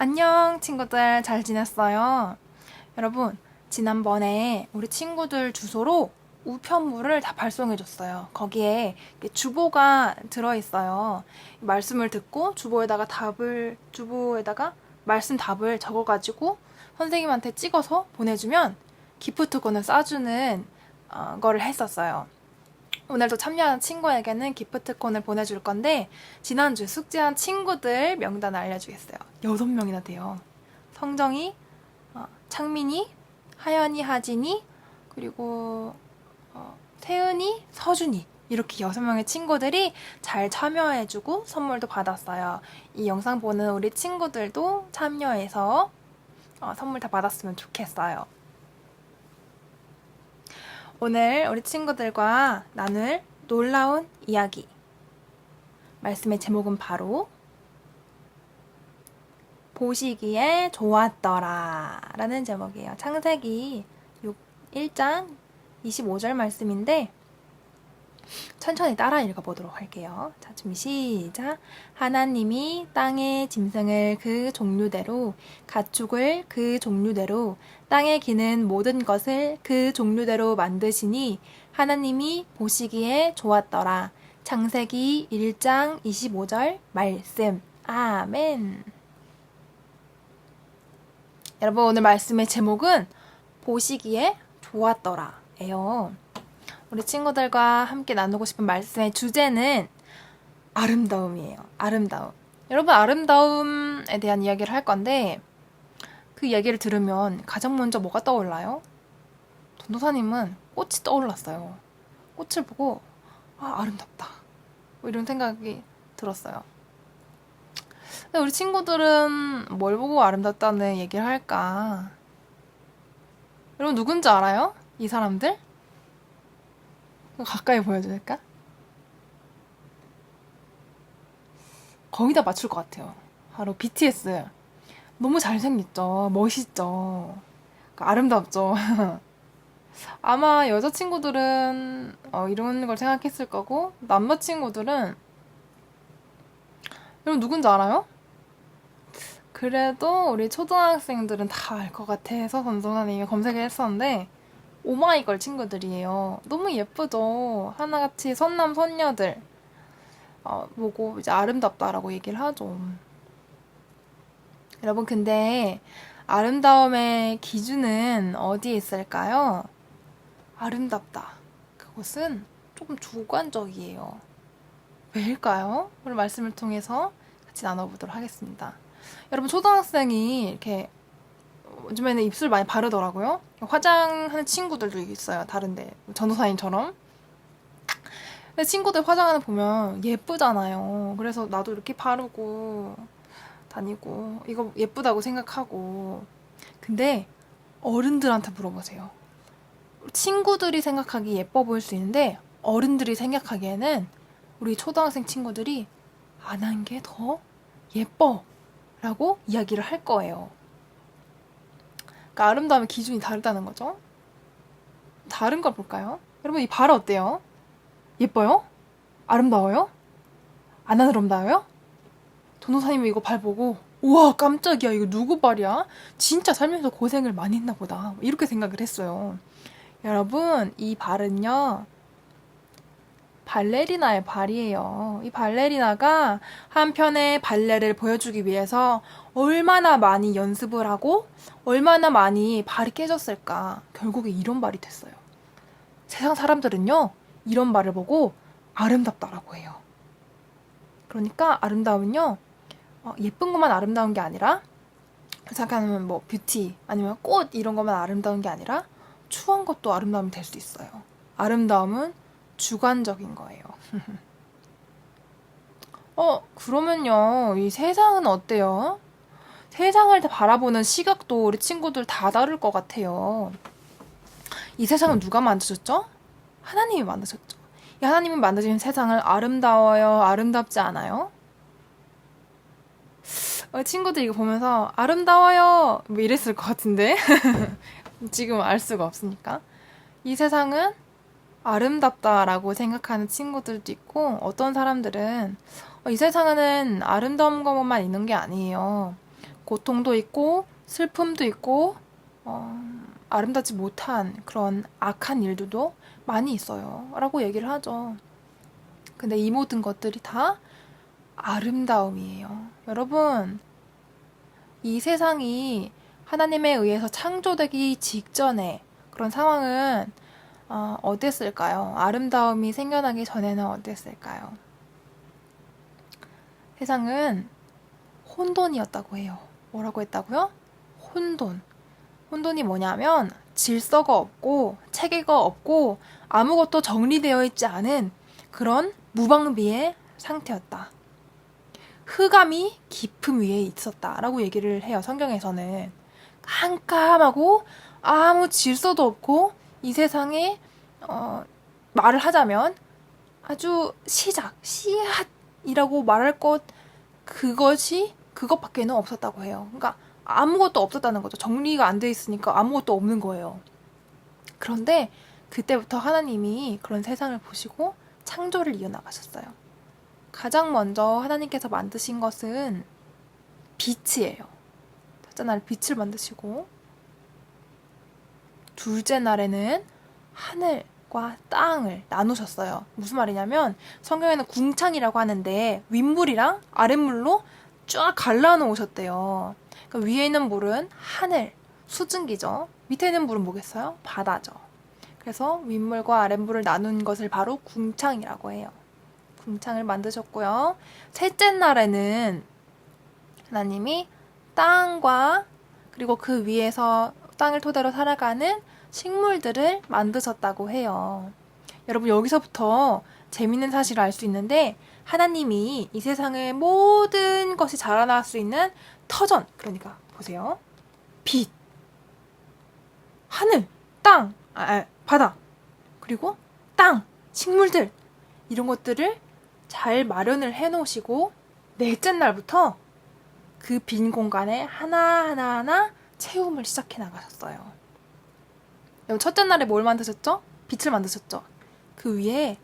안녕, 친구들. 잘 지냈어요? 여러분, 지난번에 우리 친구들 주소로 우편물을 다 발송해줬어요. 거기에 주보가 들어있어요. 말씀을 듣고 주보에다가 답을, 주보에다가 말씀 답을 적어가지고 선생님한테 찍어서 보내주면 기프트콘을 쏴주는 어, 거를 했었어요. 오늘도 참여한 친구에게는 기프트콘을 보내줄 건데 지난주 숙제한 친구들 명단 알려주겠어요. 여섯 명이나 돼요. 성정이, 어, 창민이, 하연이, 하진이, 그리고 어, 태은이, 서준이 이렇게 여섯 명의 친구들이 잘 참여해주고 선물도 받았어요. 이 영상 보는 우리 친구들도 참여해서 어, 선물 다 받았으면 좋겠어요. 오늘 우리 친구들과 나눌 놀라운 이야기. 말씀의 제목은 바로 보시기에 좋았더라 라는 제목이에요. 창세기 6, 1장 25절 말씀인데 천천히 따라 읽어보도록 할게요. 자, 준비 시작. 하나님이 땅의 짐승을 그 종류대로, 가축을 그 종류대로, 땅에 기는 모든 것을 그 종류대로 만드시니 하나님이 보시기에 좋았더라. 창세기 1장 25절 말씀. 아멘. 여러분, 오늘 말씀의 제목은 보시기에 좋았더라 예요. 우리 친구들과 함께 나누고 싶은 말씀의 주제는 아름다움이에요. 아름다움. 여러분, 아름다움에 대한 이야기를 할 건데, 그 이야기를 들으면 가장 먼저 뭐가 떠올라요? 전도사님은 꽃이 떠올랐어요. 꽃을 보고, 아, 아름답다. 뭐 이런 생각이 들었어요. 근데 우리 친구들은 뭘 보고 아름답다는 얘기를 할까? 여러분, 누군지 알아요? 이 사람들? 가까이 보여줄까? 거의 다 맞출 것 같아요. 바로 BTS. 너무 잘생겼죠. 멋있죠. 아름답죠. 아마 여자친구들은 어, 이런 걸 생각했을 거고, 남자친구들은, 여러분 누군지 알아요? 그래도 우리 초등학생들은 다 알 것 같아서 전선생님이 검색을 했었는데, 오마이걸 친구들이에요. 너무 예쁘죠? 하나같이 선남, 선녀들. 어, 보고 이제 아름답다라고 얘기를 하죠. 여러분, 근데 아름다움의 기준은 어디에 있을까요? 아름답다. 그것은 조금 주관적이에요. 왜일까요? 오늘 말씀을 통해서 같이 나눠보도록 하겠습니다. 여러분, 초등학생이 이렇게 요즘에는 입술 많이 바르더라고요. 화장하는 친구들도 있어요. 다른데 전도사님처럼. 친구들 화장하는 거 보면 예쁘잖아요. 그래서 나도 이렇게 바르고 다니고 이거 예쁘다고 생각하고. 근데 어른들한테 물어보세요. 친구들이 생각하기 예뻐 보일 수 있는데 어른들이 생각하기에는 우리 초등학생 친구들이 안 한 게 더 예뻐 라고 이야기를 할 거예요. 그러니까 아름다움의 기준이 다르다는 거죠. 다른 걸 볼까요? 여러분 이 발 어때요? 예뻐요? 아름다워요? 안 아름다워요? 전도사님이 이거 발 보고 우와 깜짝이야 이거 누구 발이야? 진짜 살면서 고생을 많이 했나 보다 이렇게 생각을 했어요. 여러분 이 발은요 발레리나의 발이에요. 이 발레리나가 한편의 발레를 보여주기 위해서 얼마나 많이 연습을 하고 얼마나 많이 발이 깨졌을까. 결국에 이런 발이 됐어요. 세상 사람들은요, 이런 발을 보고 아름답다라고 해요. 그러니까 아름다움은요, 어, 예쁜 것만 아름다운 게 아니라, 생각하면 뭐 뷰티 아니면 꽃 이런 것만 아름다운 게 아니라 추한 것도 아름다움이 될 수 있어요. 아름다움은 주관적인 거예요. 어, 그러면요. 이 세상은 어때요? 세상을 바라보는 시각도 우리 친구들 다 다를 것 같아요. 이 세상은 누가 만드셨죠? 하나님이 만드셨죠. 이 하나님이 만드신 세상을 아름다워요? 아름답지 않아요? 어, 친구들 이거 보면서 아름다워요! 뭐 이랬을 것 같은데. 지금 알 수가 없으니까. 이 세상은 아름답다라고 생각하는 친구들도 있고 어떤 사람들은 어, 이 세상에는 아름다운 것만 있는 게 아니에요. 고통도 있고 슬픔도 있고 어, 아름답지 못한 그런 악한 일들도 많이 있어요. 라고 얘기를 하죠. 근데 이 모든 것들이 다 아름다움이에요. 여러분, 이 세상이 하나님에 의해서 창조되기 직전에 그런 상황은 어, 어땠을까요? 아름다움이 생겨나기 전에는 어땠을까요? 세상은 혼돈이었다고 해요. 뭐라고 했다고요? 혼돈. 혼돈이 뭐냐면 질서가 없고 체계가 없고 아무것도 정리되어 있지 않은 그런 무방비의 상태였다. 흑암이 깊음 위에 있었다라고 얘기를 해요. 성경에서는 깜깜하고 아무 질서도 없고 이 세상에 어, 말을 하자면 아주 시작 씨앗이라고 말할 것 그것이 그것밖에는 없었다고 해요. 그러니까 아무것도 없었다는 거죠. 정리가 안 돼 있으니까 아무것도 없는 거예요. 그런데 그때부터 하나님이 그런 세상을 보시고 창조를 이어나가셨어요. 가장 먼저 하나님께서 만드신 것은 빛이에요. 첫째 날 빛을 만드시고 둘째 날에는 하늘과 땅을 나누셨어요. 무슨 말이냐면 성경에는 궁창이라고 하는데 윗물이랑 아랫물로 쫙 갈라놓으셨대요. 그러니까 위에 있는 물은 하늘, 수증기죠. 밑에 있는 물은 뭐겠어요? 바다죠. 그래서 윗물과 아랫물을 나눈 것을 바로 궁창이라고 해요. 궁창을 만드셨고요. 셋째 날에는 하나님이 땅과 그리고 그 위에서 땅을 토대로 살아가는 식물들을 만드셨다고 해요. 여러분 여기서부터 재밌는 사실을 알 수 있는데 하나님이 이 세상의 모든 것이 자라날 수 있는 터전 그러니까 보세요. 빛, 하늘, 땅, 아, 아, 바다 그리고 땅, 식물들 이런 것들을 잘 마련을 해 놓으시고 넷째 날부터 그 빈 공간에 하나하나 하나 채움을 시작해 나가셨어요. 첫째 날에 뭘 만드셨죠? 빛을 만드셨죠. 그 위에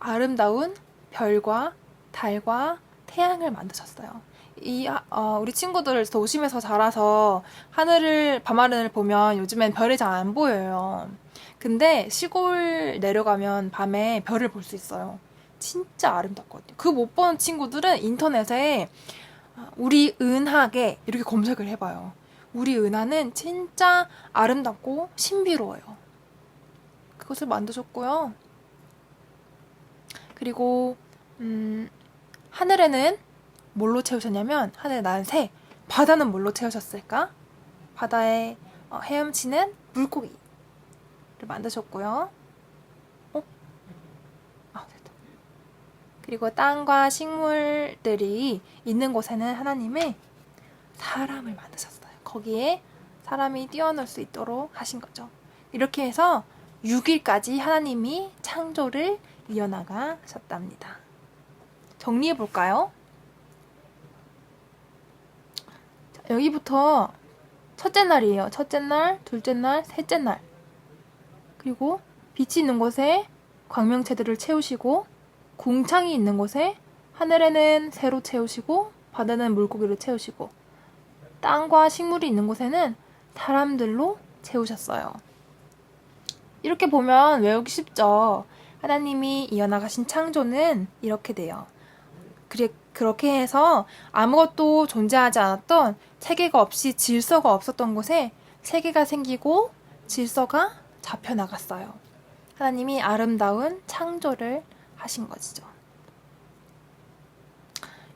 아름다운 별과 달과 태양을 만드셨어요. 이 어, 우리 친구들 도심에서 자라서 하늘을 밤하늘을 보면 요즘엔 별이 잘 안 보여요. 근데 시골 내려가면 밤에 별을 볼 수 있어요. 진짜 아름답거든요. 그 못 보는 친구들은 인터넷에 우리 은하계 이렇게 검색을 해봐요. 우리 은하는 진짜 아름답고 신비로워요. 그것을 만드셨고요. 그리고 음, 하늘에는 뭘로 채우셨냐면 하늘에 나는 새, 바다는 뭘로 채우셨을까? 바다에 어, 헤엄치는 물고기를 만드셨고요. 어? 아, 됐다. 그리고 땅과 식물들이 있는 곳에는 하나님의 사람을 만드셨어요. 거기에 사람이 뛰어놀 수 있도록 하신 거죠. 이렇게 해서 6일까지 하나님이 창조를 이어나가 셨답니다. 정리해 볼까요? 여기부터 첫째 날이에요. 첫째 날, 둘째 날, 셋째 날. 그리고 빛이 있는 곳에 광명체들을 채우시고 궁창이 있는 곳에 하늘에는 새로 채우시고 바다는 물고기로 채우시고 땅과 식물이 있는 곳에는 사람들로 채우셨어요. 이렇게 보면 외우기 쉽죠. 하나님이 이어나가신 창조는 이렇게 돼요. 그래, 그렇게 해서 아무것도 존재하지 않았던 체계가 없이 질서가 없었던 곳에 체계가 생기고 질서가 잡혀 나갔어요. 하나님이 아름다운 창조를 하신 것이죠.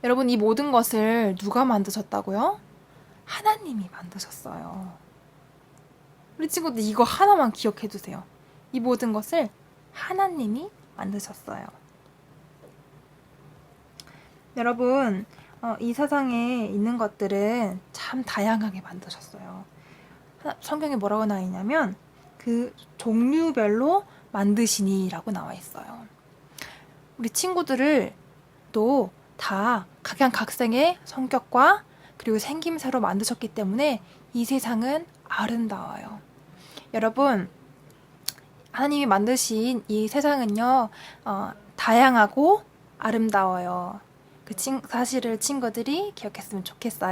여러분, 이 모든 것을 누가 만드셨다고요? 하나님이 만드셨어요. 우리 친구들 이거 하나만 기억해 두세요. 이 모든 것을 하나님이 만드셨어요. 여러분, 어, 이 세상에 있는 것들은 참 다양하게 만드셨어요. 성경에 뭐라고 나와 있냐면 그 종류별로 만드시니라고 나와 있어요. 우리 친구들을 또 다 각양각색의 성격과 그리고 생김새로 만드셨기 때문에 이 세상은 아름다워요. 여러분, 하나님이 만드신 이 세상은요, 어, 다양하고 아름다워요. 그 친, 사실을 친구들이 기억했으면 좋겠어요.